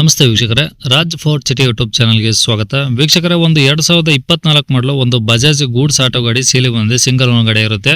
ನಮಸ್ತೆ ವೀಕ್ಷಕರೇ, Raj fort city YouTube ಚಾನಲ್ಗೆ ಸ್ವಾಗತ. ವೀಕ್ಷಕರೇ, ಒಂದು ಎರಡು ಸಾವಿರದ ಇಪ್ಪತ್ನಾಲ್ಕು ಮಾಡಲು ಒಂದು ಬಜಾಜ್ ಗೂಡ್ಸ್ ಆಟೋ ಗಾಡಿ ಸೇಲಿ ಬಂದಿದೆ, ಸಿಂಗಲ್ ಓನ್ ಗಾಡಿ ಇರುತ್ತೆ.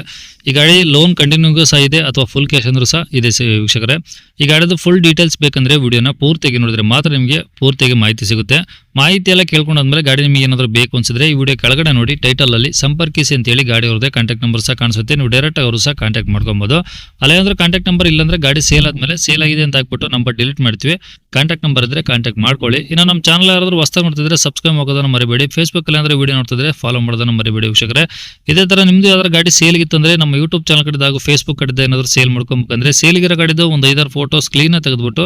ಈ ಗಾಡಿ ಲೋನ್ ಕಂಟಿನ್ಯೂಗೂ ಸಹ ಇದೆ, ಅಥವಾ ಫುಲ್ ಕ್ಯಾಶ್ ಅಂದರೂ ಸಹ ಇದೆ ವೀಕ್ಷಕರೇ. ಈ ಗಾಡಿದು ಫುಲ್ ಡೀಟೇಲ್ಸ್ ಬೇಕಂದ್ರೆ ವಿಡಿಯೋನ ಪೂರ್ತಿಯಾಗಿ ನೋಡಿದ್ರೆ ಮಾತ್ರ ನಿಮಗೆ ಪೂರ್ತಿಯಾಗಿ ಮಾಹಿತಿ ಸಿಗುತ್ತೆ. ಮಾಹಿತಿ ಎಲ್ಲ ಕೇಳ್ಕೊಂಡಾದ್ಮೇಲೆ ಗಾಡಿ ನಿಮಗೆ ಏನಾದರೂ ಬೇಕು ಅನ್ಸಿದ್ರೆ ಈ ವಿಡಿಯೋ ಕೆಳಗಡೆ ನೋಡಿ ಟೈಟಲ್ ಅಲ್ಲಿ ಸಂಪರ್ಕಿಸಿ ಅಂತೇಳಿ ಗಾಡಿ ಅವ್ರದ್ದೇ ಕಾಂಟ್ಯಾಕ್ಟ್ ನಂಬರ್ ಸಹ ಕಾಣಿಸುತ್ತೆ. ನೀವು ಡೈರೆಕ್ಟ್ ಅವರು ಸಹ ಕಾಂಟ್ಯಾಕ್ಟ್ ಮಾಡ್ಕೊಬೋದು. ಅಲ್ಲೇ ಅಂದ್ರೆ ಕಾಂಟ್ಯಾಕ್ಟ್ ನಂಬರ್ ಇಲ್ಲಾಂದರೆ ಗಾಡಿ ಸೇಲ್ ಆದಮೇಲೆ ಸೇಲ್ ಆಗಿದೆ ಅಂತ ಹಾಕ್ಬಿಟ್ಟು ನಂಬರ್ ಡಿಲೀಟ್ ಮಾಡ್ತೀವಿ. ಕಾಂಟ್ಯಾಕ್ಟ್ ನಂಬರ್ ಇದ್ರೆ ಕಾಂಟ್ಯಾಕ್ಟ್ ಮಾಡ್ಕೊಳ್ಳಿ. ಇನ್ನು ನಮ್ಮ ಚಾನಲ್ ಯಾರಾದರೂ ಹೊಸ ನೋಡ್ತಿದ್ರೆ ಸಬ್ಸ್ಕ್ರೈಬ್ ಆಗೋದನ್ನ ಮರಿಬೇಡಿ. ಫೇಸ್ಬುಕ್ ಅಲ್ಲಿ ಅಂದ್ರೆ ವಿಡಿಯೋ ನೋಡ್ತಿದ್ರೆ ಫಾಲೋ ಮಾಡೋದನ್ನ ಮರಿಬೇಡಿ ವೀಕ್ಷಕರೇ. ಇದೇ ತರ ನಿಮ್ದು ಯಾವ್ದಾದ್ರು ಗಾಡಿ ಸೇಲ್ ಇತ್ತಂದ್ರೆ ನಮ್ಮ ಯೂಟ್ಯೂಬ್ ಚಾನಲ್ ಕಡೆ ಹಾಗೂ ಫೇಸ್ಬುಕ್ ಕಡೆ ಏನಾದರೂ ಸೇಲ್ ಮಾಡ್ಕೊಬೇಕಂದ್ರೆ ಸೇಲ್ಗಿರೋ ಗಾಡಿದು ಒಂದು ಐದಾರು ಫೋಟೋಸ್ ಕ್ಲೀನ್ ತೆಗೆದ್ಬಿಟ್ಟು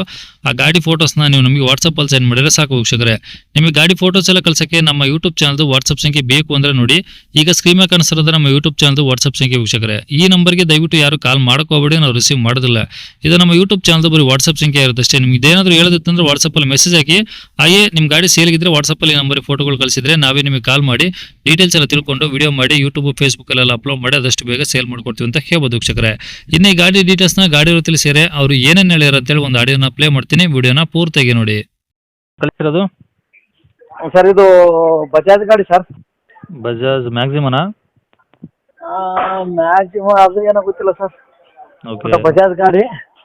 ಆ ಗಾಡಿ ಫೋಟೋಸ್ನ ನೀವು ನಮಗೆ ವಾಟ್ಸಪ್ ಅಲ್ಲಿ ಸೆಂಡ್ ಮಾಡಿದ್ರೆ ಸಾಕು ವೀಕ್ಷಕರೇ. ನಿಮಗೆ ಗಾಡಿ ಫೋಟೋಸ್ ಎಲ್ಲ ಕಳ್ಸಕ್ಕೆ ನಮ್ಮ ಯೂಟ್ಯೂಬ್ ಚಾನಲ್ದು ವಾಟ್ಸಪ್ ಸಂಖ್ಯೆ ಬೇಕು ಅಂದ್ರೆ ನೋಡಿ. ಈಗ ಸ್ಕ್ರೀನ್ ಮೇಲೆ ಕಾಣಿಸ್ತಿರೋದು ನಮ್ಮ ಯೂಟ್ಯೂಬ್ ಚಾನಲ್ದು ವಾಟ್ಸಪ್ ಸಂಖ್ಯೆ ವೀಕ್ಷಕರೇ. ಈ ನಂಬರ್ಗೆ ದಯವಿಟ್ಟು ಯಾರು ಕಾಲ್ ಮಾಡ್ಕೋಬೇಡಿ, ನಾವು ರಿಸೀವ್ ಮಾಡೋದಿಲ್ಲ. ಇದು ನಮ್ಮ ಯೂಟ್ಯೂಬ್ ಚಾನಲ್ದು ಬರೀ ವಾಟ್ಸಪ್ ಸಂಖ್ಯೆ ಇರುತ್ತೆ ಅಷ್ಟೇ. ನಿಮ್ಗೆ ಏನಾದರೂ ಹೇಳೋದಿತ್ತಂದ್ರೆ ವಾಟ್ಸಪ್ಪಲ್ಲಿ ಮೆಸೇಜ್ ಹಾಕಿ ಹಾಗೆ ನಿಮ್ಮ ಗಾಡಿ ಸೇಲ್ಗಿದ್ರೆ ವಾಟ್ಸಪ್ಪಲ್ಲಿ ನಂಬರಿಗೆ ಫೋಟೋಗಳು ಕಳಿಸಿದ್ರೆ ನಾವೇ ನಿಮಗೆ ಕಾಲ್ ಮಾಡಿ ಡೀಟೇಲ್ಸ್ ಎಲ್ಲ ತಿಳ್ಕೊಂಡು ವಿಡಿಯೋ ಮಾಡಿ ಯೂಟ್ಯೂಬ್ ಫೇಸ್ಬುಕ್ಕಲ್ಲೆಲ್ಲ ಅಪ್ಲೋಡ್ ಮಾಡಿ ಅದಷ್ಟು ಬೇಗ ಸೇಲ್ ಮಾಡ್ಕೊಡ್ತೀವಿ ಅಂತ ಹೇಳ್ಬೋದು ವೀಕ್ಷಕರೇ. ಇನ್ನು ಈ ಗಾಡಿ ಡೀಟೇಲ್ಸ್ನ ಗಾಡಿ ಇರೋ ಸೇರೆ ಅವರು ಏನೇನು ಹೇಳ್ಯಾರ ಅಂತೇಳಿ ಒಂದು ಆಡಿಯೋನ ಪ್ಲೇ ಮಾಡ್ತೀನಿ ವಿಡಿಯೋನ ಪೂರ್ತಿಯಾಗಿ ನೋಡಿ. ಕಳಿಸಿರೋದು? ಸರ್ ಇದು ಬಜಾಜ್ ಗಾಡಿ ಸರ್. ಬಜಾಜ್ ಮ್ಯಾಕ್ಸಿಮನಾ ಮ್ಯಾಕ್ಸಿಮಮ್ ಅದು ಏನೋ ಗೊತ್ತಿಲ್ಲ ಸರ್. ಓಕೆ ಬಜಾಜ್ ಗಾಡಿ.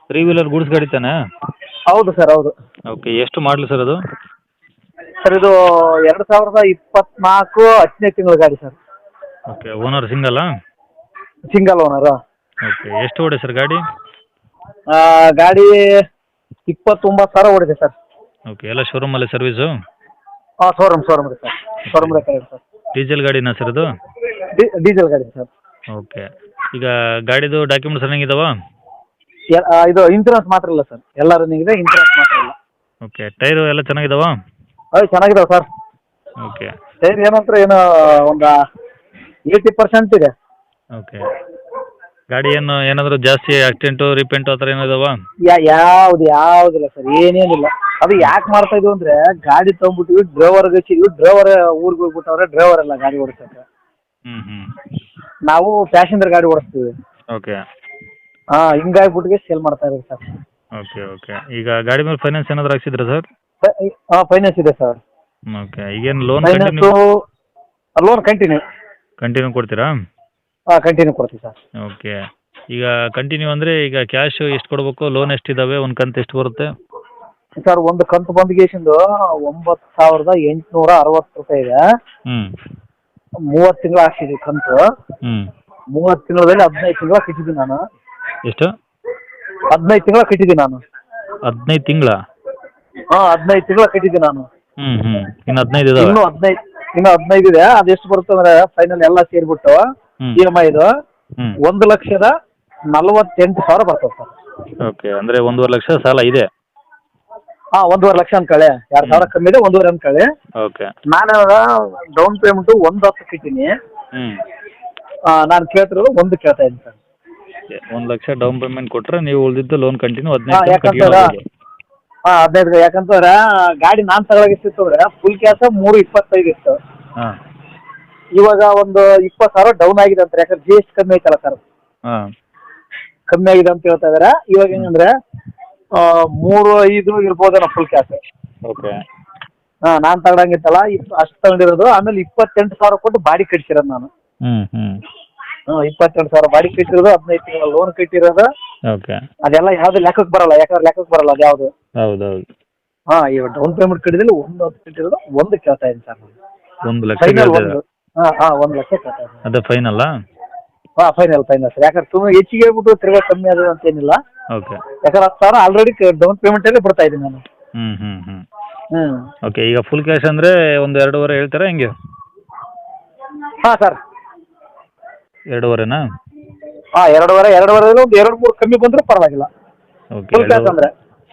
ತ್ರೀ ವೀಲರ್ ಗೂಡ್ಸ್ ಗಾಡಿ ತಾನೆ? ಹೌದು ಸರ್ ಹೌದು. ಓಕೆ ಎಷ್ಟು ಮಾಡಲು ಸರ್ ಅದು? ಸರ್ ಇದು ಎರಡು ಸಾವಿರದ ಇಪ್ಪತ್ನಾಲ್ಕು ಹತ್ತನೇ ತಿಂಗಳ ಗಾಡಿ ಸರ್. ಓಕೆ ಓನರ್ ಸಿಂಗಲ್ಲ ಸಿಂಗಲ್ ಓನರ್ ಓಕೆ ಎಷ್ಟು ಓಡಿ ಸರ್ ಗಾಡಿ? ಗಾಡಿ ಇಪ್ಪತ್ತೊಂಬತ್ತು ಸಾವಿರ ಓಡಿದೆ ಸರ್. ಓಕೆ ಎಲ್ಲ ಶೋರೂಮಲ್ಲಿ ಸರ್ವಿಸು ಹಾಂ ಶೋರೂಮ್ ಶೋರೂಮ್ ಇದೆ sir. Showroom record sir. Diesel ಗಾಡಿನಾ sir ಅದು ಡೀಸೆಲ್ ಗಾಡಿ ಸರ್. ಓಕೆ ಈಗ ಗಾಡಿದು ಡಾಕ್ಯುಮೆಂಟ್ಸ್ ರನ್ನಿಂಗ್ ಇದಾವ ಇದು ಇನ್ಸೂರೆನ್ಸ್ ಮಾತ್ರ ಇಲ್ಲ ಸರ್ ಎಲ್ಲ ರನ್ನಿಂಗ್ ಇದೆ ಇನ್ಸೂರೆನ್ಸ್ ಮಾತ್ರ ಇಲ್ಲ ಓಕೆ ಟೈರು ಎಲ್ಲ ಚೆನ್ನಾಗಿದಾವ? ಅದು ಚೆನ್ನಾಗಿದಾವೆ ಸರ್ ಓಕೆ ಟೈರ್ ಏನಂದ್ರೆ ಏನು ಒಂದು ಏಯ್ಟಿ ಪರ್ಸೆಂಟ್ ಇದೆ. ಓಕೆ ಗಾಡಿ ಏನು ಏನಾದರೂ ಜಾಸ್ತಿ ಆಕ್ಸಿಡೆಂಟ್ ರಿಪೇಂಟು ಆ ಥರ ಏನಿದಾವ ಯಾ ಯಾವ್ದು ಯಾವುದಿಲ್ಲ ಸರ್ ಏನೇನಿಲ್ಲ. ಅದು ಯಾಕೆ ಮಾಡ್ತಾ ಇದ್ವು ಅಂದ್ರೆ ಗಾಡಿ ತಗೊಂಡ್ಬಿಟ್ಟಿವಿ ಡ್ರೈವರ್ ಹಚ್ಚಿದ್ವಿ. ಡ್ರೈವರ್ ಊರಿಗೆ ಹೋಗ್ಬಿಟ್ಟವ್ರೆ ಡ್ರೈವರ್ ಅಲ್ಲ ಗಾಡಿ ಓಡಿಸ್ತಾರೆ ಹ್ಞೂ ಹ್ಞೂ ನಾವು ಪ್ಯಾಸೆಂಜರ್ ಗಾಡಿ ಓಡಿಸ್ತೀವಿ. ಓಕೆ ಹಾ ಹಿಂಗಾಗ್ಬಿಟ್ಟಿಗೆ ಸೇಲ್ ಮಾಡ್ತಾ ಇರೋದು ಸರ್. ಓಕೆ ಓಕೆ ಈಗ ಗಾಡಿ ಮೇಲೆ ಫೈನಾನ್ಸ್ ಏನಾದರೂ ಹಾಕ್ಸಿದ್ರಾ ಸರ್? ಹಾ ಫೈನಾನ್ಸ್ ಇದೆ ಸರ್. ಓಕೆ ಈಗೇನು loan finance continue loan continue continue ಕೊಡ್ತೀರಾ? ಹಾ ಕಂಟಿನ್ಯೂ ಕೊಡ್ತೀವಿ ಸರ್. ಓಕೆ ಈಗ ಕಂಟಿನ್ಯೂ ಅಂದರೆ ಈಗ ಕ್ಯಾಶ್ ಎಷ್ಟು ಕೊಡಬೇಕು ಲೋನ್ ಎಷ್ಟಿದಾವೆ ಒಂದು ಕಂತು ಎಷ್ಟು ಬರುತ್ತೆ? ಸರ್ ಒಂದು ಕಂತು ಬಂದ್ಗೇಸಿಂದು ಒಂಬತ್ತು ಸಾವಿರದ ಎಂಟುನೂರ ಅರವತ್ತು ರೂಪಾಯಿ ಇದೆ. ಹ್ಞೂ ಮೂವತ್ತು ತಿಂಗಳು ಹಾಕ್ಸಿದ್ವಿ ಕಂತು. ಹ್ಞೂ ಮೂವತ್ತು ತಿಂಗಳಲ್ಲಿ ಹದಿನೈದು ತಿಂಗಳು ಕಟ್ಟಿದ್ದೀನಿ ನಾನು. ಎಷ್ಟು? ಹದಿನೈದು ತಿಂಗಳ ಕಟ್ಟಿದ್ದೀನಿ ನಾನು. ಹದಿನೈದು ತಿಂಗಳ? ಹಾಂ ಹದಿನೈದು ತಿಂಗಳ ಕಟ್ಟಿದ್ದೀನಿ ನಾನು. ಹ್ಮ್ ಹ್ಮ್. ಇನ್ನು ಹದಿನೈದು ಇದೆ ಇನ್ನು ಹದಿನೈದು ಇನ್ನು ಹದಿನೈದು ಇದೆ. ಅದು ಎಷ್ಟು ಬರುತ್ತೆ ಅಂದ್ರೆ ಫೈನಲ್ ಎಲ್ಲ ಸೇರಿಬಿಟ್ಟು ಹ್ಞೂ ಇ ಎಂ ಐದು ಹ್ಞೂ ಒಂದು ಲಕ್ಷದ ನಲವತ್ತೆಂಟು ಸಾವಿರ ಬರ್ತದೆ ಸರ್. ಓಕೆ ಅಂದ್ರೆ ಒಂದೂವರೆ ಲಕ್ಷ ಸಾಲ ಇದೆ? ಹಾ ಒಂದೂವರೆ ಲಕ್ಷ ಅನ್ಕೊಳ್ಳಿ ಎರಡು ಸಾವಿರ ಕಮ್ಮಿ ಇದೆ ಒಂದೂವರೆ ಅನ್ಕೊಳ್ಳಿ ಓಕೆ. ನಾನು ಡೌನ್ ಪೇಮೆಂಟ್ ಒಂದು ಹತ್ತು ಕಿಟ್ಟಿನಿ ಹ್ಮ್. ನಾನು ಕೇಳ್ತಿರೋದು ಒಂದು ಕೇಳ್ತಾ ಇದ್ದೀನಿ ಸರ್. ಒಂದು ಲಕ್ಷ ಡೌನ್ ಪೇಮೆಂಟ್ ಕೊಟ್ಟರೆ ನೀವು ಉಳಿದಿದ್ದು ಲೋನ್ ಕಂಟಿನ್ಯೂ ಹದಿನೈದು ಯಾಕಂದ್ರೆ ಹಾ ಹದಿನೈದು ಯಾಕಂತಂದ್ರೆ ಗಾಡಿ ನಾನ್ ತಗೊಳಗಿತ್ತು ಅಂದ್ರೆ ಫುಲ್ ಕ್ಯಾಶ್ ಮೂರು ಇಪ್ಪತ್ತೈದು ಇತ್ತು. ಹಾಂ. ಇವಾಗ ಒಂದು ಇಪ್ಪತ್ತು ಸಾವಿರ ಡೌನ್ ಆಗಿದೆ ಅಂತ ಯಾಕಂದ್ರೆ ಜಿ ಎಸ್ ಕಮ್ಮಿ ಐತಲ್ಲ ಸರ್ ಹಾಂ. ಕಮ್ಮಿ ಆಗಿದೆ ಅಂತ ಹೇಳ್ತಾ ಇದಾರೆ. ಇವಾಗ ಹೆಂಗಂದ್ರೆ ಆ, ಮೂರು ಐದು ಇರ್ಬೋದೇನೋ ಫುಲ್ ಕ್ಯಾಶ್ ಓಕೆ ಹಾ ನಾನ್ ತಗೊಂಡಂಗಿತ್ತಲ್ಲ ಇಪ್ ಅಷ್ಟು ತಗೊಂಡಿರೋದು. ಆಮೇಲೆ ಇಪ್ಪತ್ತೆಂಟು ಸಾವಿರ ಕೊಟ್ಟು ಬಾಡಿ ಕಟ್ಸಿರೋದು ನಾನು. ಹ್ಞೂ ಹ್ಞೂ ಹ್ಞೂ ಇಪ್ಪತ್ತೆಂಟು ಸಾವಿರ ಬಾಡಿ ಕಟ್ಟಿರೋದು ಹದಿನೈದು ತಿಂಗಳ ಲೋನ್ ಕಟ್ಟಿರೋದು. ಓಕೆ ಅದೆಲ್ಲ ಯಾವ್ದು ಲೆಕ್ಕಕ್ಕೆ ಬರಲ್ಲ ಯಾಕಂದ್ರೆ ಲೆಕ್ಕಕ್ಕೆ ಬರಲ್ಲ ಅದು ಯಾವುದು. ಹೌದು ಹೌದು ಹಾಂ ಇವಾಗ ಡೌನ್ ಪೇಮೆಂಟ್ ಕಟ್ಟಿದ್ರೆ ಒಂದು ಹತ್ತು ಕಟ್ಟಿರೋದು ಒಂದು ಕೇಳ್ತಾ ಇದ್ದೀನಿ ಸರ್ ಒಂದು ಲಕ್ಷ ಫೈನಲ್ ಒಂದ್. ಹಾಂ ಹಾಂ ಒಂದು ಲಕ್ಷ ಕೇಳ್ತಾ ಇದ್ದೀನಿ. ಅದೇ ಫೈನಲ್ಲ ಹಾಂ ಫೈನಲ್ ಫೈನಲ್ ಸರ್ ಯಾಕಂದ್ರೆ ತುಂಬ ಹೆಚ್ಚಿಗೆ ಹೇಳ್ಬಿಟ್ಟು ತಿರ್ಗಾ ಕಮ್ಮಿ ಆದ್ರೆ ಅಂತ ಏನಿಲ್ಲ ಓಕೆ ಯಾಕಂದ್ರೆ ಹತ್ತು ಸಾವಿರ ಆಲ್ರೆಡಿ ಡೌನ್ ಅಲ್ಲಿ ಬಿಡ್ತಾ ಇದ್ದೀನಿ ನಾನು. ಹ್ಞೂ ಹ್ಞೂ ಹ್ಞೂ ಹ್ಞೂ ಓಕೆ ಈಗ ಫುಲ್ ಕ್ಯಾಶ್ ಅಂದರೆ ಒಂದು ಎರಡೂವರೆ ಹೇಳ್ತಾರೆ ಹೆಂಗೆ? ಹಾ ಸರ್ ಎರಡೂವರೆನಾ? ಹಾ ಎರಡೂವರೆ ಎರಡೂವರೆ ಒಂದು ಎರಡು ಮೂರು ಕಮ್ಮಿ ಬಂದರೂ ಪರವಾಗಿಲ್ಲ. ಓಕೆ ಫುಲ್ ಕ್ಯಾಶ್ ಅಂದ್ರೆ.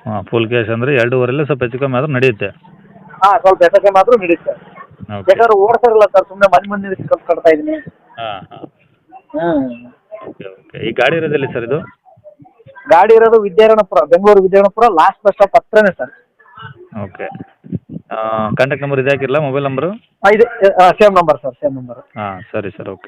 ಹಾಂ ಫುಲ್ ಕ್ಯಾಶ್ ಅಂದರೆ ಎರಡೂವರೆಲ್ಲ ಸ್ವಲ್ಪ ಹೆಚ್ಚು ಕಮ್ಮಿ ಆದ್ರೆ ನಡೆಯುತ್ತೆ. ಹಾ ಸ್ವಲ್ಪ ಎಸಕ್ಕೆ ಮಾತ್ರ ನಡೆಯುತ್ತೆ. ಓಕೆ ಬೇಕಾದ್ರೆ ಓಡ್ಸಾರಲ್ಲ ಸರ್ ಸುಮ್ಮನೆ ಮನೆ ಮಂದಿ ಕಲ್ತು ಕಟ್ತಾ ಇದೀನಿ. ಹಾಂ ಹಾಂ. ಓಕೆ ಓಕೆ ಈ ಗಾಡಿ ಇರೋದಿಲ್ಲ ಸರ್ ಇದು? ಗಾಡಿ ಇರೋದು Vidyaranyapura Bengaluru Vidyaranyapura last bus stop ಹತ್ರನೇ ಸರ್. ಓಕೆ ಕಾಂಟ್ಯಾಕ್ಟ್ ನಂಬರ್ ಇದೆ ಹಾಕಿರಲ್ಲ ಮೊಬೈಲ್ ನಂಬರು ಇದೆ same number sir same number ಹಾಂ ಸರಿ ಸರ್ ಓಕೆ